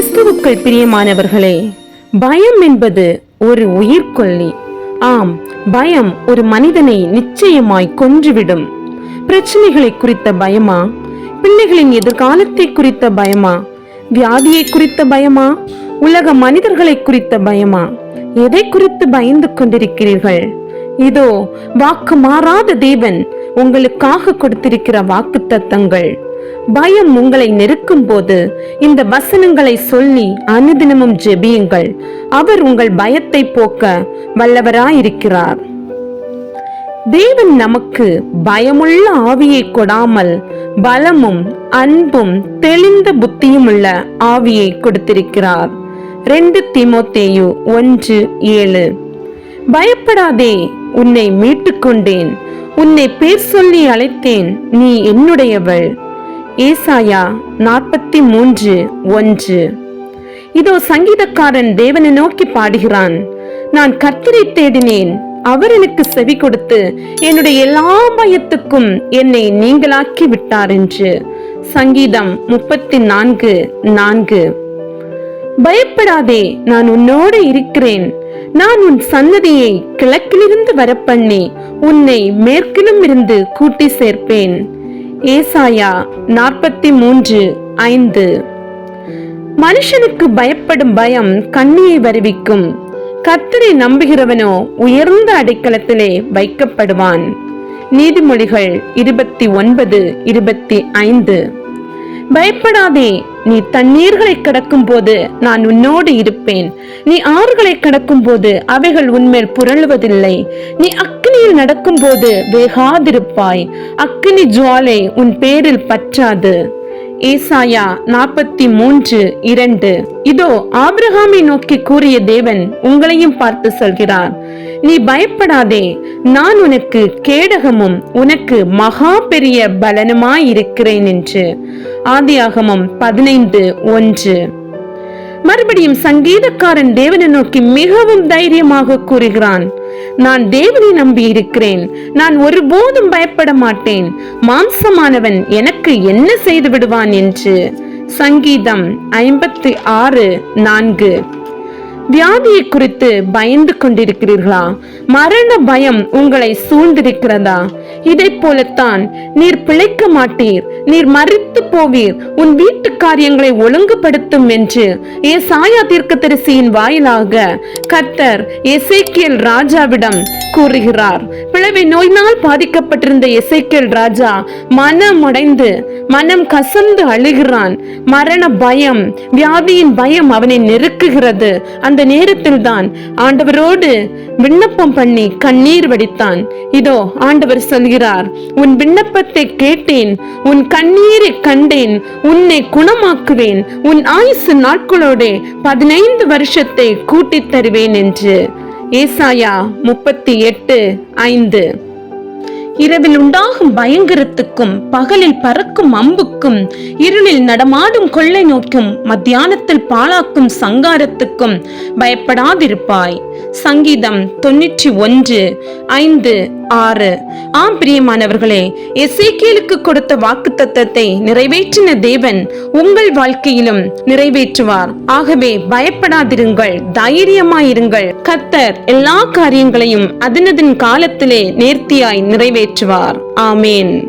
கிறிஸ்துவுக்குள் பிரியமானவர்களே பயம் என்பது ஒரு உயிர்கொல்லி ஆம் பயம் ஒரு மனிதனை நிச்சயமாய் கொன்றுவிடும். பிரச்சனைகளை குறித்த பயமா? பிள்ளைகளின் எதிர்காலத்தை குறித்த பயமா? வியாதியை குறித்த பயமா? உலக மனிதர்களை குறித்த பயமா? எதை குறித்து பயந்து கொண்டிருக்கிறீர்கள்? இதோ வாக்கு மாறாத தேவன் உங்களுக்காக கொடுத்திருக்கிற வாக்கு தத்தங்கள் பயம் உங்களை நெருக்கும் போது இந்த வசனங்களை சொல்லி அனுதினமும் ஜெபியுங்கள். அவர் உங்கள் பயத்தை போக்க வல்லவராயிருக்கிறார். தேவன் நமக்கு பயமுள்ள ஆவியை கொடாமல் பலமும் அன்பும் தெளிந்த புத்தியும் உள்ள ஆவியை கொடுத்திருக்கிறார். ரெண்டு திமோத்தேயு ஒன்று ஏழு. பயப்படாதே உன்னை மீட்டுக்கொண்டேன். உன்னை பேர் சொல்லி அழைத்தேன் நீ என்னுடையவள். ஏசாயா நாற்பத்தி மூன்று ஒன்று. இதோ சங்கீதக்காரன் தேவனை நோக்கி பாடுகிறான். நான் கர்த்தரை தேடினேன். அவர் எனக்கு செவி கொடுத்து என்னுடைய எல்லா பயத்துக்கும் என்னை நீங்களாக்கி விட்டார் என்று. சங்கீதம் முப்பத்தி நான்கு நான்கு. பயப்படாதே நான் உன்னோடு இருக்கிறேன். நான் உன் சன்னதியை கிழக்கிலிருந்து வரப்பண்ணி உன்னை மேற்கிலும் இருந்து கூட்டி சேர்ப்பேன். ஏசாயா நாற்பத்தி மூன்று ஐந்து. மனுஷனுக்கு பயப்படும் பயம் கண்ணியை வருவிக்கும். கத்தரை நம்புகிறவனோ உயர்ந்த அடைக்கலத்திலே வைக்கப்படுவான். நீதிமொழிகள் இருபத்தி ஒன்பது இருபத்தி ஐந்து. பயப்படாதே நீ தண்ணீர்களை கடக்கும் போது நான் உன்னோடு இருப்பேன். நீ ஆறுகளை கடக்கும் போது அவைகள் உன்மேல் புரளுவதில்லை. நீ அக்னியில் நடக்கும் போது வேகாதிருப்பாய். அக்னி ஜுவாலை உன் பேரில் பற்றாது. ஏசாயா நாற்பத்தி மூன்று இரண்டு. இதோ ஆபிரகாமை நோக்கி கூறிய தேவன் உங்களையும் பார்த்து சொல்கிறார். நீ பயப்படாதே நான் உனக்கு கேடகமும் உனக்கு மகா பெரிய பலனுமாயிருக்கிறேன் என்று. ஆதியாகமம் பதினைந்து ஒன்று. மறுபடியும் சங்கீதக்காரன் தேவனை நோக்கி மிகவும் தைரியமாக கூறுகிறான். நான் தேவனை நம்பி இருக்கிறேன். நான் ஒருபோதும் பயப்பட மாட்டேன். மாம்சமானவன் எனக்கு என்ன செய்து விடுவான் என்று சங்கீதம் ஐம்பத்தி ஆறு நான்கு. வியாதியை குறித்து பயந்து கொண்டிருக்கிறீர்களா? மரண பயம் உங்களை சூழ்ந்திருக்கிறதா? இதை போலத்தான் நீர் பிழைக்க மாட்டீர். நீர் மறித்து போவீர். உன் வீட்டு காரியங்களை ஒழுங்குபடுத்தும் என்று ஏசாயா தீர்க்கதரிசியின் வாயிலாக கர்த்தர் எசேக்கியல் ராஜாவிடம் கூறுகிறார். பிளவை நோயினால் பாதிக்கப்பட்டிருந்த எசேக்கியல் ராஜா மனம் அடைந்து மனம் கசந்து அழுகிறான். மரண பயம் வியாதியின் பயம் அவனை நெருக்குகிறது. அந்த நேரத்தில் தான் ஆண்டவரோடு விண்ணப்பம் பண்ணி கண்ணீர் வடித்தான். இதோ ஆண்டவர் சொல்கிறார் உன் விண்ணப்பத்தை கேட்டேன் உன் கண்ணீரை கண்டேன் உன்னை குணமாக்குவேன் உன் ஆயுசு நாட்களோட பதினைந்து வருஷத்தை கூட்டித் தருவேன் என்று. ஏசாயா முப்பத்தி எட்டு ஐந்து. இரவில் உண்டாகும் பயங்கரத்துக்கும் பகலில் பறக்கும் அம்புக்கும் இருளில் நடமாடும் கொள்ளை நோக்கும் மத்தியானத்தில் பாழாக்கும் சங்காரத்துக்கும் பயப்படாதிருப்பாய். சங்கீதம் தொண்ணூற்றி ஒன்று ஐந்து. ஆறு. ஆம் பிரியமானவர்களே எசேக்கியலுக்கு கொடுத்த வாக்கு தத்தத்தை நிறைவேற்றின தேவன் உங்கள் வாழ்க்கையிலும் நிறைவேற்றுவார். ஆகவே பயப்படாதிருங்கள் தைரியமாயிருங்கள். கத்தர் எல்லா காரியங்களையும் அதனதின் காலத்திலே நேர்த்தியாய் நிறைவேற்றுவார். ஆமேன்.